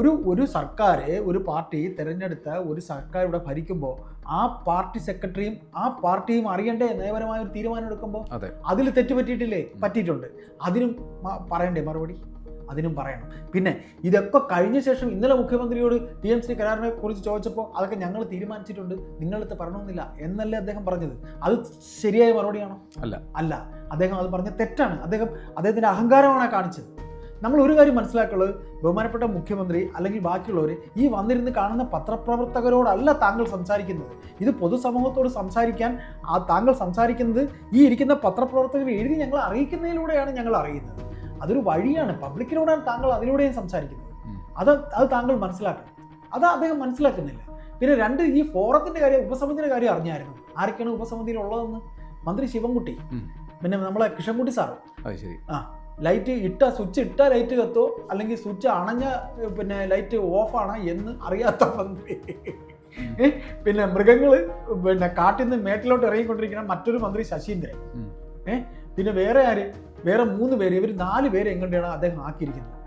ഒരു ഒരു സർക്കാർ ഒരു പാർട്ടി തിരഞ്ഞെടുത്ത ഒരു സർക്കാർ ഇവിടെ ഭരിക്കുമ്പോൾ ആ പാർട്ടി സെക്രട്ടറിയും ആ പാർട്ടിയും അറിയണ്ടേ നയപരമായ ഒരു തീരുമാനം എടുക്കുമ്പോൾ അതെ. അതിൽ തെറ്റ് പറ്റിയിട്ടില്ലേ? പറ്റിയിട്ടുണ്ട്. അതിനും പറയണ്ടേ മറുപടി? അതിനും പറയണം. പിന്നെ ഇതൊക്കെ കഴിഞ്ഞ ശേഷം ഇന്നലെ മുഖ്യമന്ത്രിയോട് ടി എം സി കരാറിനെ കുറിച്ച് ചോദിച്ചപ്പോൾ അതൊക്കെ ഞങ്ങൾ തീരുമാനിച്ചിട്ടുണ്ട്. നിങ്ങളടുത്ത് പറയണമെന്നില്ല എന്നല്ലേ അദ്ദേഹം പറഞ്ഞത്? അത് ശരിയായ മറുപടിയാണോ? അല്ല. അല്ല. അദ്ദേഹം അത് പറഞ്ഞ തെറ്റാണ്. അദ്ദേഹം അദ്ദേഹത്തിന്റെ അഹങ്കാരമാണ് കാണിച്ചത്. നമ്മൾ ഒരു കാര്യം മനസ്സിലാക്കുള്ളത് ബഹുമാനപ്പെട്ട മുഖ്യമന്ത്രി അല്ലെങ്കിൽ ബാക്കിയുള്ളവർ ഈ വന്നിരുന്ന് കാണുന്ന പത്രപ്രവർത്തകരോടല്ല താങ്കൾ സംസാരിക്കുന്നത്. ഇത് പൊതുസമൂഹത്തോട് സംസാരിക്കാൻ ആ താങ്കൾ സംസാരിക്കുന്നത് ഈ ഇരിക്കുന്ന പത്രപ്രവർത്തകർ എഴുതി ഞങ്ങൾ അറിയിക്കുന്നതിലൂടെയാണ് ഞങ്ങൾ അറിയുന്നത്. അതൊരു വഴിയാണ്. പബ്ലിക്കിനോടാണ് താങ്കൾ അതിലൂടെയും സംസാരിക്കുന്നത്. അത് അത് താങ്കൾ മനസ്സിലാക്കണം. അത് അദ്ദേഹം മനസ്സിലാക്കുന്നില്ല. പിന്നെ രണ്ട് ഈ ഫോറത്തിന്റെ കാര്യം ഉപസമിതിയുടെ കാര്യം അറിഞ്ഞായിരുന്നു. ആരൊക്കെയാണ് ഉപസമിതിയിൽ ഉള്ളതെന്ന് മന്ത്രി ശിവൻകുട്ടി. പിന്നെ നമ്മളെ കിഷൻകുട്ടി സാറോ. ആ ശരി. ലൈറ്റ് ഇട്ട സ്വിച്ച് ഇട്ട ലൈറ്റ് കത്തോ? അല്ലെങ്കിൽ സ്വിച്ച് അണഞ്ഞ പിന്നെ ലൈറ്റ് ഓഫാണ് എന്ന് അറിയാത്ത മന്ത്രി. പിന്നെ മൃഗങ്ങൾ പിന്നെ കാട്ടിൽ നിന്ന് മേട്ടിലോട്ട് ഇറങ്ങിക്കൊണ്ടിരിക്കുന്ന മറ്റൊരു മന്ത്രി ശശീന്ദ്രൻ. ഏഹ്? പിന്നെ വേറെ ആര്? വേറെ മൂന്ന് പേര് ഇവർ നാല് പേര് എങ്ങോട്ടാണ് അദ്ദേഹം ആക്കിയിരിക്കുന്നത്?